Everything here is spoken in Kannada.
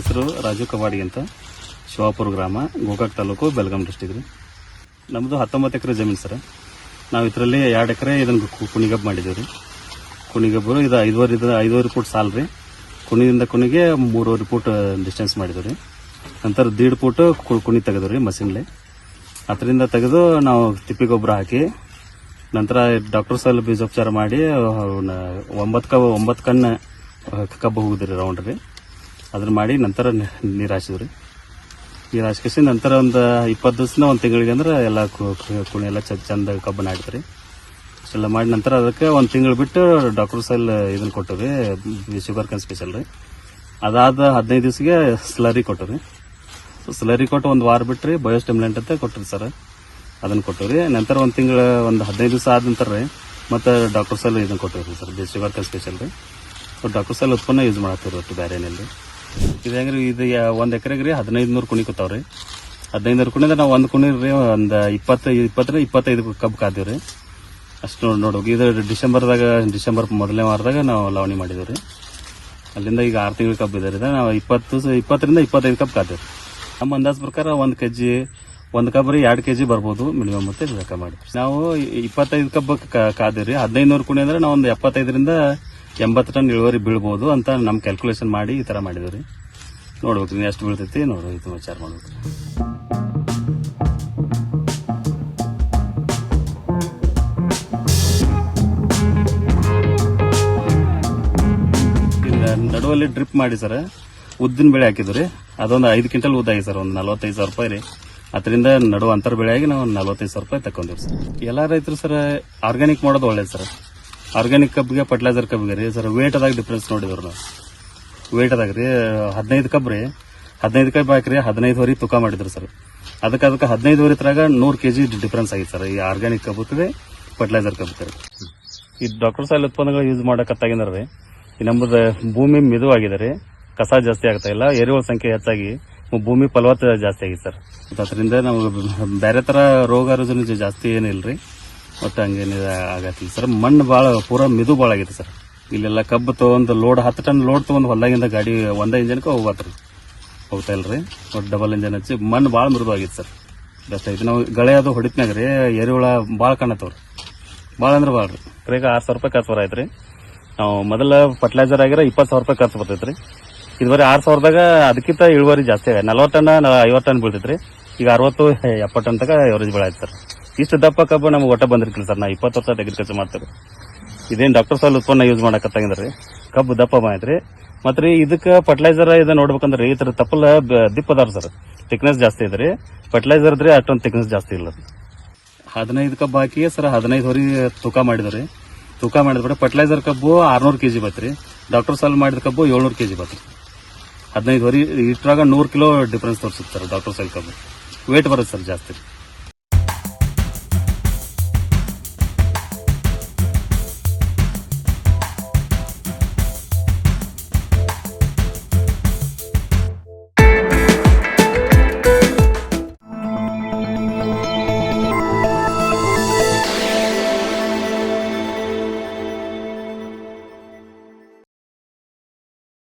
ಹೆಸರು ರಾಜು ಕವಾಡಿ ಅಂತ. ಶಿವಾಪುರ ಗ್ರಾಮ, ಗೋಕಾಕ್ ತಾಲೂಕು, ಬೆಳಗಾಂ ಡಿಸ್ಟಿಕ್ ರೀ. ನಮ್ಮದು ಹತ್ತೊಂಬತ್ತು ಎಕರೆ ಜಮೀನು ಸರ್. ನಾವು ಇದರಲ್ಲಿ ಎರಡು ಎಕರೆ ಇದನ್ನು ಕುಣಿಗಬ್ ಮಾಡಿದ್ದೀವಿ ರೀ. ಕುಣಿಗಬ್ಬರು ಇದು ಐದುವರೆ ಇದು ಐದುವರೆ ಫುಟ್ ಸಾಲ್ ರೀ. ಕುಣಿದಿಂದ ಕುಣಿಗೆ ಮೂರುವರೆ ಫುಟ್ ಡಿಸ್ಟೆನ್ಸ್ ಮಾಡಿದ್ದೀವಿ ರೀ. ನಂತರ ದೀಡ್ ಫುಟ್ ಕುಣಿ ತೆಗೆದು ರೀ ಮಷಿನ್ಲಿ ಅದರಿಂದ ತೆಗೆದು ನಾವು ತಿಪ್ಪಿ ಗೊಬ್ಬರ ಹಾಕಿ, ನಂತರ ಡಾಕ್ಟರ್ ಸಲ್ ಬೀಜೋಪಚಾರ ಮಾಡಿ ಒಂಬತ್ತು ಕಬ್ಬು ಒಂಬತ್ತು ಕಣ್ಣು ಕಬ್ಬು ಹೋಗುದ್ರಿ ರೌಂಡ್ ರೀ. ಅದನ್ನ ಮಾಡಿ ನಂತರ ನೀರು ಹಾಸಿದ್ರಿ ನೀರು ಹಾಸ್ಕಿಸಿ ನಂತರ ಒಂದು ಇಪ್ಪತ್ತು ದಿವಸನ ಒಂದು ತಿಂಗಳಿಗೆ ಅಂದ್ರೆ ಎಲ್ಲ ಕುಣಿ ಎಲ್ಲ ಚಂದ ಕಬ್ಬು ಹಾಕ್ತಾರೆ ಇಷ್ಟೆಲ್ಲ ಮಾಡಿ ನಂತರ ಅದಕ್ಕೆ ಒಂದು ತಿಂಗಳು ಬಿಟ್ಟು ಡಾಕ್ಟರ್ ಸೈಲ್ ಇದನ್ನ ಕೊಟ್ಟರಿ ಶುಗರ್ ಕನ್ ಸ್ಪೆಷಲ್ ರೀ. ಅದಾದ ಹದಿನೈದು ದಿವಸಕ್ಕೆ ಸ್ಲರಿ ಕೊಟ್ಟರಿ ಸ್ಲರಿ ಕೊಟ್ಟು ಒಂದು ವಾರ ಬಿಟ್ರಿ ಬಯೋಸ್ಟೆಮ್ಲೆಂಟ್ ಅಂತ ಕೊಟ್ಟಿರಿ ಸರ್. ಅದನ್ನು ಕೊಟ್ಟಿವ್ರಿ. ನಂತರ ಒಂದು ತಿಂಗಳು, ಒಂದು ಹದಿನೈದು ದಿವಸ ಆದ ನಂತರ ರೀ ಮತ್ತು ಡಾಕ್ಟರ್ ಇದನ್ನು ಕೊಟ್ಟಿರ್ತೀವಿ ಸರ್ ಶುಗರ್ ಕನ್ ಸ್ಪೆಷಲ್ ರೀ. ಡಾಕ್ಟರ್ ಸೈಲ್ ಉತ್ಪನ್ನ ಯೂಸ್ ಮಾಡತ್ತೀವಿ ಒಟ್ಟು ಬೇರೆ ಏನಿಲ್ಲ ಇದು ಹೆಂಗ್ರಿ, ಇದು ಒಂದು ಎಕರೆಗೆ ರೀ ಹದಿನೈದು ನೂರು ಕುಣಿ ಕೂತಾವ್ರಿ. ಹದಿನೈದು ನೂರು ಕುಣಿದ್ರೆ ನಾವು ಒಂದು ಕುಣಿ ರೀ, ಒಂದು ಇಪ್ಪತ್ತು, ಇಪ್ಪತ್ತರ, ಇಪ್ಪತ್ತೈದು ಕಬ್ ಕಾದೀವಿ ರೀ. ಅಷ್ಟು ನೋಡಿ ನೋಡ್ಬೇಕು ಇದು ಡಿಸೆಂಬರ್ದಾಗ, ಡಿಸೆಂಬರ್ ಮೊದಲನೇ ವಾರದಾಗ ನಾವು ಲವಣಿ ಮಾಡಿದ್ದೀವಿ ರೀ. ಅಲ್ಲಿಂದ ಈಗ ಆರು ತಿಂಗಳ ಕಬ್ ಇದೆ ರೀ ನಾವು ಇಪ್ಪತ್ತು, ಇಪ್ಪತ್ತರಿಂದ ಇಪ್ಪತ್ತೈದು ಕಪ್ ಕಾದೀವಿ ನಮ್ಮ ಅಂದಾಜ್ ಪ್ರಕಾರ ಒಂದು ಕೆ ಜಿ ಒಂದು ಕಬ್ ರೀ ಎರಡು ಕೆ ಜಿ ಬರ್ಬೋದು ಮಿನಿಮಮ್ ಮತ್ತೆ ಲೆಕ್ಕ ಮಾಡಿ ನಾವು ಇಪ್ಪತ್ತೈದು ಕಬ್ಬು ಕಾದೇವ್ರಿ ಹದಿನೈದು ನೂರು ಕುಣಿ ಅಂದ್ರೆ ನಾವು ಒಂದು ಎಪ್ಪತ್ತೈದರಿಂದ ಎಂಬತ್ತು ಟನ್ ಇಳುವರಿ ಬೀಳ್ಬೋದು ಅಂತ ನಮ್ಮ ಕ್ಯಾಲ್ಕುಲೇಷನ್ ಮಾಡಿ ಈ ಥರ ಮಾಡಿದ್ವಿ ರೀ. ನೋಡ್ಬೇಕು ರೀ, ಎಷ್ಟು ಬೀಳ್ತೈತಿ ನೋಡ್ರಿ, ಇದು ವಿಚಾರ ಮಾಡ್ಬೇಕು ನಡುವಲ್ಲಿ ಡ್ರಿಪ್ ಮಾಡಿ ಸರ್, ಉದ್ದಿನ ಬೆಳೆ ಹಾಕಿದ್ರಿ ಅದೊಂದು ಐದು ಕ್ವಿಂಟಲ್ ಉದ್ದ ಆಗಿ ಸರ್, ಒಂದು ನಲವತ್ತೈದು ಸಾವಿರ ರೂಪಾಯಿ ರೀ. ಅದರಿಂದ ನಡುವ ಅಂತರ ಬೆಳೆ ಆಗಿ ನಾವು ನಲವತ್ತೈದು ಸಾವಿರ ರೂಪಾಯಿ ತಗೊಂಡಿವಿ ಸರ್. ಎಲ್ಲ ರೈತರು ಸರ್ ಆರ್ಗ್ಯಾನಿಕ್ ಮಾಡೋದು ಒಳ್ಳೇದು ಸರ್. ಆರ್ಗ್ಯಾನಿಕ್ ಕಬ್ಬಿಗೆ ಫರ್ಟಿಲೈಸರ್ ಕಬ್ಬಿಗೆ ರೀ. ಸರ್ ವೇಟ್ ಅದಾಗ ಡಿಫ್ರೆನ್ಸ್ ನೋಡಿದ್ರು ವೇಟ್ ಅದಾಗ ರೀ. ಹದಿನೈದು ಕಬ್ಬು ರೀ. ಹದಿನೈದು ಕಬ್ಬು ಹಾಕ್ರಿ ಹೊರಿ ತೂಕ ಮಾಡಿದ್ರು ಸರ್ ಅದಕ್ಕೆ ಅದಕ್ಕೆ ಹದಿನೈದುವರೆ ತರಾಗ ನೂರು ಕೆ ಜಿ ಡಿಫ್ರೆನ್ಸ್ ಆಗಿತ್ತು ಸರ್ ಈ ಆರ್ಗ್ಯಾನಿಕ್ ಕಬ್ಬುತ್ತದೆ ಫರ್ಟಿಲೈಸರ್ ಕಬ್ಬು ರೀ. ಈ ಡಾಕ್ಟರ್ ಸಾಯಿಲ್ ಉತ್ಪನ್ನಗಳು ಯೂಸ್ ಮಾಡಕತ್ತಾಗಿಂದ್ರೆ ರೀ. ನಮ್ಮದು ಭೂಮಿ ಮಿದುವಾಗಿದೆ ರೀ. ಕಸ ಜಾಸ್ತಿ ಆಗ್ತಾ ಇಲ್ಲ. ಎರೆಹುಳ ಸಂಖ್ಯೆ ಹೆಚ್ಚಾಗಿ ಭೂಮಿ ಫಲವತ್ತ ಜಾಸ್ತಿ ಆಗಿದೆ ಸರ್ ಅದರಿಂದ ನಾವು ಬೇರೆ ಥರ ರೋಗ ರುಜಿನ ಜಾಸ್ತಿ ಏನಿಲ್ಲ ರೀ ಒಟ್ಟು ಹಂಗೇನಿದ ಆಗತ್ತಿಲ್ಲ ಸರ್, ಮಣ್ಣು ಭಾಳ ಪೂರ ಮಿದು ಭಾಳ ಆಗೈತೆ ಸರ್. ಇಲ್ಲೆಲ್ಲ ಕಬ್ಬು ತೊಗೊಂಡು ಲೋಡ್, ಹತ್ತು ಟನ್ ಲೋಡ್ ತೊಗೊಂಡು ಹೊಲ್ದಾಗಿಂದ ಗಾಡಿ ಒಂದೇ ಇಂಜನ್ಗೆ ಹೋಗ್ಬಾರ್ದು ಹೋಗ್ತಾ ಇಲ್ಲ ರೀ ಡಬಲ್ ಇಂಜನ್ ಹಚ್ಚಿ ಮಣ್ಣು ಭಾಳ ಮೃದು ಆಗೈತೆ ಸರ್. ಬೆಸ್ಟ್ ಐತಿ. ನಾವು ಗಳೆ ಅದು ಹೊಡಿತ್ನಾಗ ರೀ, ಎರೆಹುಳ ಭಾಳ ಕಾಣತ್ತವ್ರಿ. ಭಾಳ ಅಂದ್ರೆ ಭಾಳ ರೀ. ಆರು ಸಾವಿರ ರೂಪಾಯಿ ಖರ್ಚು ಬರೈತೆ ರೀ. ನಾವು ಮೊದಲ ಫರ್ಟಿಲೈಸರ್ ಆಗಿರೋ ಇಪ್ಪತ್ತು ಸಾವಿರ ರೂಪಾಯಿ ಖರ್ಚು ಬರ್ತೈತೆ ರೀ. ಇದುವರೆ ಆರು ಸಾವಿರದಾಗ ಅದಕ್ಕಿಂತ ಇಳುವರಿ ಜಾಸ್ತಿ ಆಗ ನಲ್ವತ್ತು ಟನ್, ಐವತ್ತು ಟನ್ ಬೀಳ್ತೈತೆ ರೀ. ಈಗ ಅರವತ್ತು ಎಪ್ಪತ್ತು ಟನ್ ಎವರೇಜ್ ಬೆಳೆ ಸರ್. ಇಷ್ಟು ದಪ್ಪ ಕಬ್ಬು ನಮ್ಗೆ ಒಟ್ಟ ಬಂದಿರ್ಕಿಲ್ಲ ಸರ್. ನಾ ಇಪ್ಪತ್ತು ವರ್ಷ ಅಗ್ರಿಕಲ್ಚರ್ ಮಾಡ್ತೇವೆ. ಇದೇನು ಡಾಕ್ಟರ್ ಸಾಲ್ ಉತ್ಪನ್ನ ಯೂಸ್ ಮಾಡಕತ್ತಾಗಿದ್ರಿ? ಕಬ್ಬು ದಪ್ಪ ಬಂದೈತ್ರಿ. ಮತ್ತು ರೀ ಇದಕ್ಕೆ ಫರ್ಟಿಲೈಸರ್ ಇದು ನೋಡ್ಬೇಕಂದ್ರೆ. ಈ ಥರ ತಪ್ಪಲ ದಿಪ್ಪದಾರ ಸರ್. ಥಿಕ್ನೆಸ್ ಜಾಸ್ತಿ ಇದ್ರಿ ಫರ್ಟಿಲೈಸರ್ ಇದ್ರೆ ಅಷ್ಟೊಂದು ಥಿಕ್ನೆಸ್ ಜಾಸ್ತಿ ಇಲ್ಲ ಹದಿನೈದು ಕಬ್ಬು ಹಾಕಿ ಸರ್ ಹದಿನೈದು ಹೊರಿ ತೂಕ ಮಾಡಿದ್ರಿ. ತೂಕ ಮಾಡಿದ್ಬಿಟ್ಟು ಫರ್ಟಿಲೈಸರ್ ಕಬ್ಬು ಆರ್ನೂರು ಕೆ ಜಿ ಬತ್ರಿ. ಡಾಕ್ಟರ್ ಸಾಲ್ ಮಾಡಿದ ಕಬ್ಬು ಏಳ್ನೂರು ಕೆ ಜಿ ಬತ್ರಿ. ಹದಿನೈದು ಹೊರಿ ಇಷ್ಟರಾಗ ನೂರು ಕಿಲೋ ಡಿಫ್ರೆನ್ಸ್ ತೋರಿಸುತ್ತೆ ಸರ್ ಡಾಕ್ಟರ್ ಸಾಲ್ ಕಬ್ಬು. ವೇಟ್ ಬರುತ್ತೆ ಸರ್ ಜಾಸ್ತಿ.